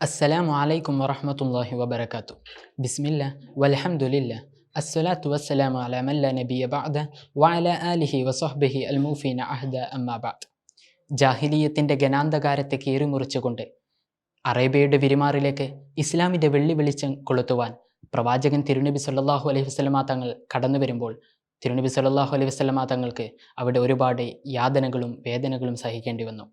അസ്സലാമു അലൈക്കും വറഹമത്തല്ലാഹി വബർക്കാത്തു ബിസ്മില്ല വലഹമുല്ല അസ്സലാത്തു വസ്സലാമു അല മല്ല നബിയ ബാദ വഅല ആലിഹി വസഹ്ബിഹി അൽമൂഫീന അഹ്ദ അമ്മാബാദ് ജാഹിലീയത്തിന്റെ ഗനാന്തകാരത്തെ കീറിമുറിച്ചുകൊണ്ട് അറേബ്യയുടെ വിരുമാറിലേക്ക് ഇസ്ലാമിന്റെ വെള്ളി വെളിച്ചം കൊളുത്തുവാൻ പ്രവാചകൻ തിരുനബി സല്ലാഹു അലൈഹി വസ്ലമാ തങ്ങൾ കടന്നു വരുമ്പോൾ തിരുനബി സല്ലാഹു അലൈഹി വസ്ലമാ തങ്ങൾക്ക് അവിടെ ഒരുപാട് യാതനകളും വേദനകളും സഹിക്കേണ്ടി വന്നു.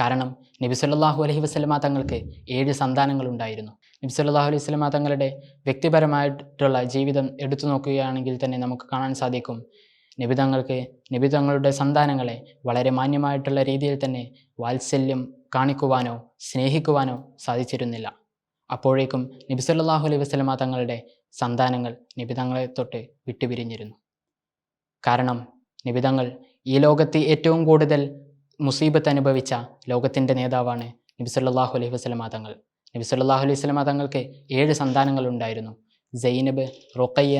കാരണം നബി സല്ലല്ലാഹു അലൈഹി വസല്ലമ തങ്ങൾക്ക് ഏഴ് സന്താനങ്ങളുണ്ടായിരുന്നു. നബി സല്ലല്ലാഹു അലൈഹി വസ്ലമ തങ്ങളുടെ വ്യക്തിപരമായിട്ടുള്ള ജീവിതം എടുത്തു നോക്കുകയാണെങ്കിൽ തന്നെ നമുക്ക് കാണാൻ സാധിക്കും. നബി തങ്ങൾക്ക് നബി തങ്ങളുടെ സന്താനങ്ങളെ വളരെ മാന്യമായിട്ടുള്ള രീതിയിൽ തന്നെ വാത്സല്യം കാണിക്കുവാനോ സ്നേഹിക്കുവാനോ സാധിച്ചിരുന്നില്ല. അപ്പോഴേക്കും നബി സല്ലല്ലാഹു അലൈഹി വസ്ലമ തങ്ങളുടെ സന്താനങ്ങൾ നിബിതങ്ങളെ തൊട്ട് വിട്ടുപിരിഞ്ഞിരുന്നു. കാരണം നിബിതങ്ങൾ ഈ ലോകത്ത് ഏറ്റവും കൂടുതൽ മുസീബത്ത് അനുഭവിച്ച ലോകത്തിന്റെ നേതാവാണ് നബി സല്ലല്ലാഹു അലൈഹി വസല്ലമ തങ്ങൾ. നബി സല്ലല്ലാഹു അലൈഹി വസല്ലമ തങ്ങൾക്ക് ഏഴ് സന്താനങ്ങളുണ്ടായിരുന്നു. Zainab Ruqayya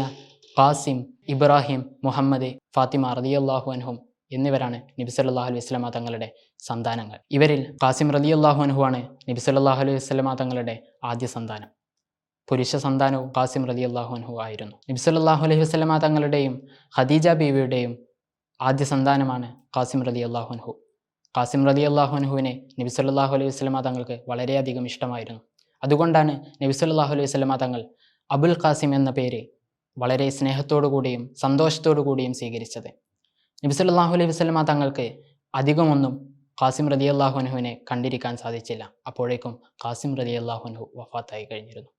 Qasim Ibrahim Muhammad Fatima റളിയല്ലാഹു അൻഹും എന്നിവരാണ് നബി സല്ലല്ലാഹു അലൈഹി വസല്ലമ തങ്ങളുടെ സന്താനങ്ങൾ. ഇവരിൽ ഖാസിം റളിയല്ലാഹു അൻഹു ആണ് നബി സല്ലല്ലാഹു അലൈഹി വസല്ലമ തങ്ങളുടെ ആദ്യ സന്താനം. പുരുഷ സന്താനവും ഖാസിം റളിയല്ലാഹു അൻഹു ആയിരുന്നു. നബി സല്ലല്ലാഹു അലൈഹി വസല്ലമ തങ്ങളുടെയും ഖദീജ ബീവിയുടെയും ആദ്യ സന്താനമാണ് ഖാസിം റളിയല്ലാഹു അൻഹു. ഖാസിം റളിയല്ലാഹു അൻഹുവിനെ നബി സല്ലല്ലാഹു അലൈഹി വസല്ലമ തങ്ങൾക്ക് വളരെയധികം ഇഷ്ടമായിരുന്നു. അതുകൊണ്ടാണ് നബി സല്ലല്ലാഹു അലൈഹി വസല്ലമ തങ്ങൾ അബുൽ ഖാസിം എന്ന പേര് വളരെ സ്നേഹത്തോടു കൂടിയും സന്തോഷത്തോടു കൂടിയും സ്വീകരിച്ചത്. നബി സല്ലല്ലാഹു അലൈഹി വസല്ലമ തങ്ങൾക്ക് അധികമൊന്നും ഖാസിം റളിയല്ലാഹു അൻഹുവിനെ കണ്ടിരിക്കാൻ സാധിച്ചില്ല. അപ്പോഴേക്കും ഖാസിം റളിയല്ലാഹു അൻഹു വഫാത്തായി കഴിഞ്ഞിരുന്നു.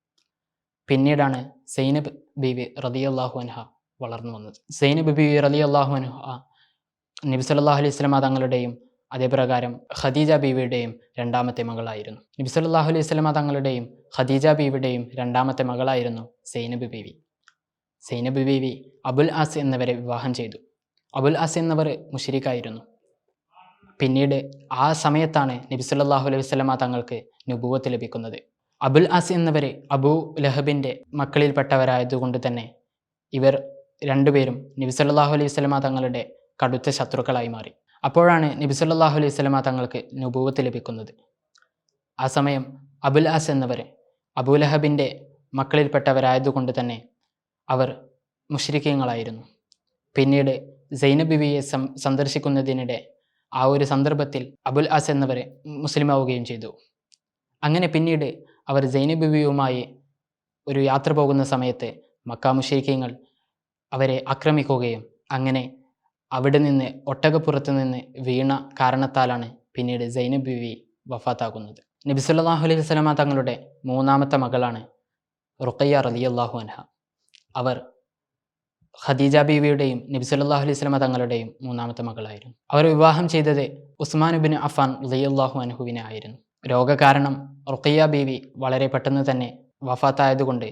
പിന്നീടാണ് സൈനബ് ബീവി റളിയല്ലാഹു അൻഹ വളർന്നു വന്നത്. സൈനബ് ബീവി റളിയല്ലാഹു അൻഹ നബി സല്ലല്ലാഹു അലൈഹി വസല്ലമ തങ്ങളുടെയും അതേപ്രകാരം ഖദീജ ബീവിയുടെയും രണ്ടാമത്തെ മകളായിരുന്നു. നബി സല്ലല്ലാഹു അലൈഹി വസല്ലമ തങ്ങളുടെയും ഖദീജ ബീവിയുടെയും രണ്ടാമത്തെ മകളായിരുന്നു Zainab Beevi. Zainab Beevi Abul As എന്നിവരെ വിവാഹം ചെയ്തു. അബുൽ ആസ് എന്നിവർ മുഷരിക്കായിരുന്നു. പിന്നീട് ആ സമയത്താണ് നബി സല്ലല്ലാഹു അലൈഹി വസല്ലമ തങ്ങൾക്ക് നുപൂവത്ത് ലഭിക്കുന്നത്. അബുൽ ആസ് എന്നിവരെ അബൂ ലഹബിന്റെ മക്കളിൽപ്പെട്ടവരായതുകൊണ്ട് തന്നെ ഇവർ രണ്ടുപേരും നബി സല്ലല്ലാഹു അലൈഹി വസല്ലമ തങ്ങളുടെ കടുത്ത ശത്രുക്കളായി മാറി. അപ്പോഴാണ് നബി സല്ലല്ലാഹു അലൈഹി വസല്ലമ തങ്ങൾക്ക് നുപൂവത്ത് ലഭിക്കുന്നത്. ആ സമയം അബുൽ ആസ് എന്നവർ അബൂലഹബിന്റെ മക്കളിൽപ്പെട്ടവരായതുകൊണ്ട് തന്നെ അവർ മുഷ്രിക്കങ്ങളായിരുന്നു പിന്നീട് സൈനബിവിയെ സം സന്ദർശിക്കുന്നതിനിടെ ആ ഒരു സന്ദർഭത്തിൽ അബുൽ ആസ് എന്നവർ മുസ്ലിമാവുകയും ചെയ്തു. അങ്ങനെ പിന്നീട് അവർ സൈനബിവിയുമായി ഒരു യാത്ര പോകുന്ന സമയത്ത് മക്ക മുഷരിക്കങ്ങൾ അവരെ ആക്രമിക്കുകയും അങ്ങനെ അവിടെ നിന്ന് ഒട്ടകപ്പുറത്ത് നിന്ന് വീണ കാരണത്താലാണ് പിന്നീട് സൈനബ് ബിവി വഫാത്താകുന്നത്. നബി സല്ലല്ലാഹു അലൈഹി വസല്ലമ തങ്ങളുടെ മൂന്നാമത്തെ മകളാണ് റുഖയ്യ റളിയല്ലാഹു അൻഹ. അവർ ഖദീജ ബീവിയുടെയും നബി സല്ലല്ലാഹു അലൈഹി വസല്ലമ തങ്ങളുടെയും മൂന്നാമത്തെ മകളായിരുന്നു. അവർ വിവാഹം ചെയ്തത് ഉസ്മാൻ ബിൻ അഫാൻ റളിയല്ലാഹു അൻഹുവിനെ ആയിരുന്നു. രോഗകാരണം റുഖയ്യ ബീവി വളരെ പെട്ടെന്ന് തന്നെ വഫാത്തായതുകൊണ്ട്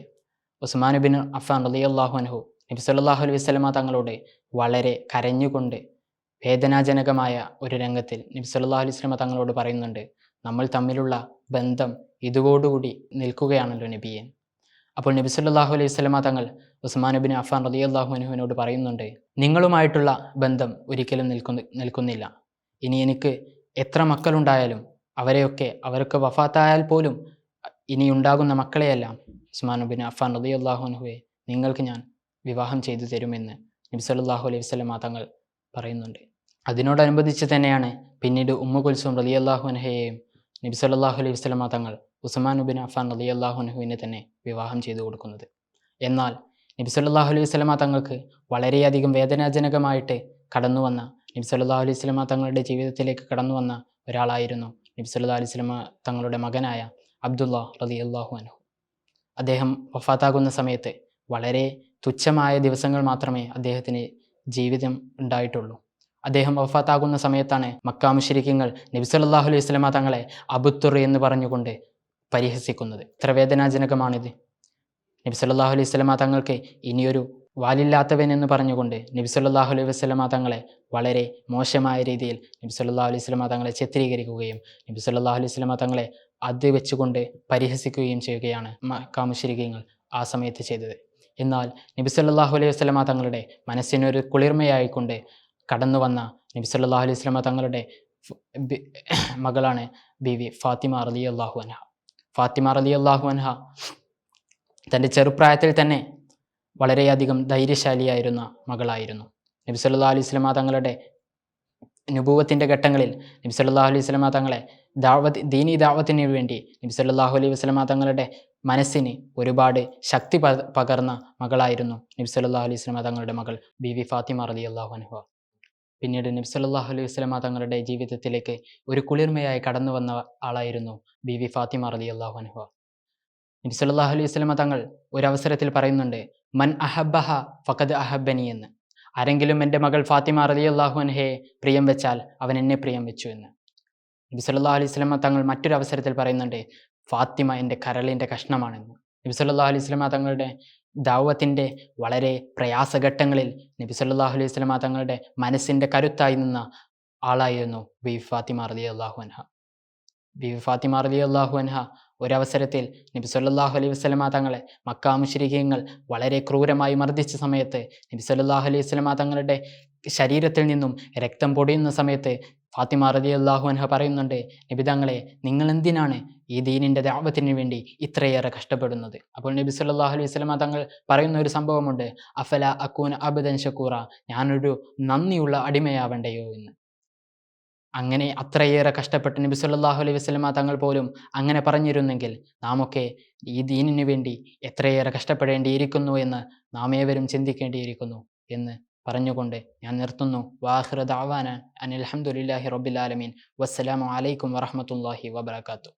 ഉസ്മാൻ ബിൻ അഫാൻ റളിയല്ലാഹു അൻഹു നബി സല്ലല്ലാഹു അലൈഹി വസല്ലമ തങ്ങളോട് വളരെ കരഞ്ഞുകൊണ്ട് വേദനാജനകമായ ഒരു രംഗത്തിൽ നബി സല്ലല്ലാഹു അലൈഹി വസല്ലമ തങ്ങളോട് പറയുന്നുണ്ട് നമ്മൾ തമ്മിലുള്ള ബന്ധം ഇതോടുകൂടി നിൽക്കുകയാണല്ലോ നബിയെ. അപ്പോൾ നബി സല്ലല്ലാഹു അലൈഹി വസല്ലമ തങ്ങൾ ഉസ്മാൻ അഫാൻ റളിയല്ലാഹു അൻഹുവിനോട് പറയുന്നുണ്ട് നിങ്ങളുമായിട്ടുള്ള ബന്ധം ഒരിക്കലും നിൽക്കുന്ന നിൽക്കുന്നില്ല. ഇനി എനിക്ക് എത്ര മക്കളുണ്ടായാലും അവരെയൊക്കെ അവർക്ക് വഫാത്തായാൽ പോലും ഇനി ഉണ്ടാകുന്ന മക്കളെയെല്ലാം ഉസ്മാൻ അഫാൻ റളിയല്ലാഹു അനുഹുവെ നിങ്ങൾക്ക് ഞാൻ വിവാഹം ചെയ്തു തരുമെന്ന് നബി സല്ലല്ലാഹു അലൈഹി വസ്ലമ തങ്ങൾ പറയുന്നുണ്ട്. അതിനോടനുബന്ധിച്ച് തന്നെയാണ് പിന്നീട് ഉമ്മ കുൽസും റളിയല്ലാഹു അൻഹയെയും നബി സല്ലല്ലാഹു അലൈഹി വസ്ലമ തങ്ങൾ ഉസ്മാൻ ഉബിൻ അഫാൻ റളിയല്ലാഹു അൻഹുവിനെ തന്നെ വിവാഹം ചെയ്തു കൊടുക്കുന്നത്. എന്നാൽ നബി സല്ലല്ലാഹു അലൈഹി വസ്ലമ തങ്ങൾക്ക് വളരെയധികം വേദനാജനകമായിട്ട് കടന്നു വന്ന നബി സല്ലല്ലാഹു അലൈഹി വസ്ലമ തങ്ങളുടെ ജീവിതത്തിലേക്ക് കടന്നു വന്ന ഒരാളായിരുന്നു നബി സല്ലല്ലാഹു അലൈഹി തങ്ങളുടെ മകനായ അബ്ദുള്ള അള്ളാഹു അനഹു അദ്ദേഹം വഫാത്താകുന്ന സമയത്ത് വളരെ തുച്ഛമായ ദിവസങ്ങൾ മാത്രമേ അദ്ദേഹത്തിന് ജീവിതം ഉണ്ടായിട്ടുള്ളൂ. അദ്ദേഹം വഫാത്താകുന്ന സമയത്താണ് മക്കാമുശരിക്കങ്ങൾ നബിസലല്ലാഹു അലൈഹി വസല്ലമ തങ്ങളെ അബുത്തുർ എന്ന് പറഞ്ഞുകൊണ്ട് പരിഹസിക്കുന്നത്. ഇത്ര വേദനാജനകമാണിത്. നബി സല്ലല്ലാഹു അലൈഹി വസല്ലമ തങ്ങൾക്ക് ഇനിയൊരു വാലില്ലാത്തവൻ എന്ന് പറഞ്ഞുകൊണ്ട് നബി സല്ലല്ലാഹു അലൈഹി വസല്ലമ തങ്ങളെ വളരെ മോശമായ രീതിയിൽ നബി സല്ലല്ലാഹു അലൈഹി വസല്ലമ തങ്ങളെ ചിത്രീകരിക്കുകയും നബി സല്ലല്ലാഹു അലൈഹി വസല്ലമ തങ്ങളെ അത് വെച്ചുകൊണ്ട് പരിഹസിക്കുകയും ചെയ്യുകയാണ് മക്കമുശ്രിക്കങ്ങൾ ആ സമയത്ത് ചെയ്തത്. എന്നാൽ നബി സല്ലല്ലാഹു അലൈഹി വസ്ലമ തങ്ങളുടെ മനസ്സിനൊരു കുളിർമയായിക്കൊണ്ട് കടന്നു വന്ന നബി സല്ലല്ലാഹു അലൈഹി വസ്ലമ തങ്ങളുടെ മകളാണ് ബിവി ഫാത്തിമ അള്ളാഹു അൻഹ. ഫാത്തിമ അലി അള്ളാഹു അൻഹ തന്റെ ചെറുപ്രായത്തിൽ തന്നെ വളരെയധികം ധൈര്യശാലിയായിരുന്ന മകളായിരുന്നു. നബി സല്ലല്ലാഹു അലൈഹി വസല്ലമ തങ്ങളുടെ നുപൂവത്തിന്റെ ഘട്ടങ്ങളിൽ നബി സല്ലല്ലാഹു അലൈഹി വസല്ലമ തങ്ങളെ ദാവത്ത് ദീനി ദാവത്തിന് വേണ്ടി നബി സല്ലല്ലാഹു അലൈഹി വസല്ലമ തങ്ങളുടെ മനസ്സിന് ഒരുപാട് ശക്തി പകർന്ന മകളായിരുന്നു നബി സല്ലല്ലാഹു അലൈഹി വസല്ലമ തങ്ങളുടെ മകൾ ബീവി ഫാത്തിമ റളിയല്ലാഹു അൻഹ. പിന്നീട് നബി സല്ലല്ലാഹു അലൈഹി വസല്ലമ തങ്ങളുടെ ജീവിതത്തിലേക്ക് ഒരു കുളിർമയായി കടന്നു വന്ന ആളായിരുന്നു ബീവി ഫാത്തിമ റളിയല്ലാഹു അൻഹ. നബി സല്ലല്ലാഹു അലൈഹി വസല്ലമ തങ്ങൾ ഒരു അവസരത്തിൽ പറയുന്നുണ്ട് മൻ അഹബ്ബഹ ഫഖദ് അഹബ്ബനി എന്ന്. ആരെങ്കിലും എന്റെ മകൾ ഫാത്തിമ റളിയല്ലാഹു അൻഹയെ പ്രിയം വെച്ചാൽ അവൻ എന്നെ പ്രിയം വെച്ചു എന്ന്. നബി സല്ലല്ലാഹു അലൈഹി വസല്ലമ തങ്ങൾ മറ്റൊരു അവസരത്തിൽ പറയുന്നുണ്ട് ഫാത്തിമ എന്റെ കരളിന്റെ കഷ്ണമാണെന്ന്. നബി സല്ലല്ലാഹു അലൈഹി വസല്ലമ തങ്ങളുടെ ദാവത്തിന്റെ വളരെ പ്രയാസഘട്ടങ്ങളിൽ നബി സല്ലല്ലാഹു അലൈഹി വസല്ലമ തങ്ങളുടെ മനസ്സിന്റെ കരുത്തായി നിന്ന ആളായിരുന്നു ബി ഫാത്തിമ റളിയല്ലാഹു അൻഹ. ബി ഫാത്തിമ റളിയല്ലാഹു അൻഹ ഒരവസരത്തിൽ നബി സല്ലല്ലാഹു അലൈഹി വസല്ലമ തങ്ങളെ മക്കാ മുശ്രിക്കീങ്ങൾ വളരെ ക്രൂരമായി മർദ്ദിച്ച സമയത്ത് നബി സല്ലല്ലാഹു അലൈഹി വസല്ലമ തങ്ങളുടെ ശരീരത്തിൽ നിന്നും രക്തം പൊടിയുന്ന സമയത്ത് ഫാത്തിമ റതി അള്ളാഹു അൻഹ പറയുന്നുണ്ട് നിബിതങ്ങളെ നിങ്ങൾ എന്തിനാണ് ഈ ദീനിന്റെ ദാപത്തിന് വേണ്ടി ഇത്രയേറെ കഷ്ടപ്പെടുന്നത്? അപ്പോൾ നബി സല്ലല്ലാഹു അലൈഹി വസല്ലമ തങ്ങൾ പറയുന്ന ഒരു സംഭവമുണ്ട് അഫല അക്കൂൻ അബദൻ ഷക്കൂറ ഞാനൊരു നന്ദിയുള്ള അടിമയാവണ്ടയോ? എന്ന്. അങ്ങനെ അത്രയേറെ കഷ്ടപ്പെട്ട് നബി സല്ലല്ലാഹു അലൈഹി വസ്ലമ തങ്ങൾ പോലും അങ്ങനെ പറഞ്ഞിരുന്നെങ്കിൽ നാമൊക്കെ ഈ ദീനിന് വേണ്ടി എത്രയേറെ കഷ്ടപ്പെടേണ്ടിയിരിക്കുന്നു എന്ന് നാം ഏവരും ചിന്തിക്കേണ്ടിയിരിക്കുന്നു എന്ന് പറഞ്ഞുകൊണ്ട് ഞാൻ നിർത്തുന്നു. വാഹിറ ദഅവാന അനിൽ ഹംദുലില്ലാഹി റബ്ബിൽ ആലമീൻ. വസ്സലാമു അലൈക്കും വറഹ്മത്തുള്ളാഹി വബറകാതുഹു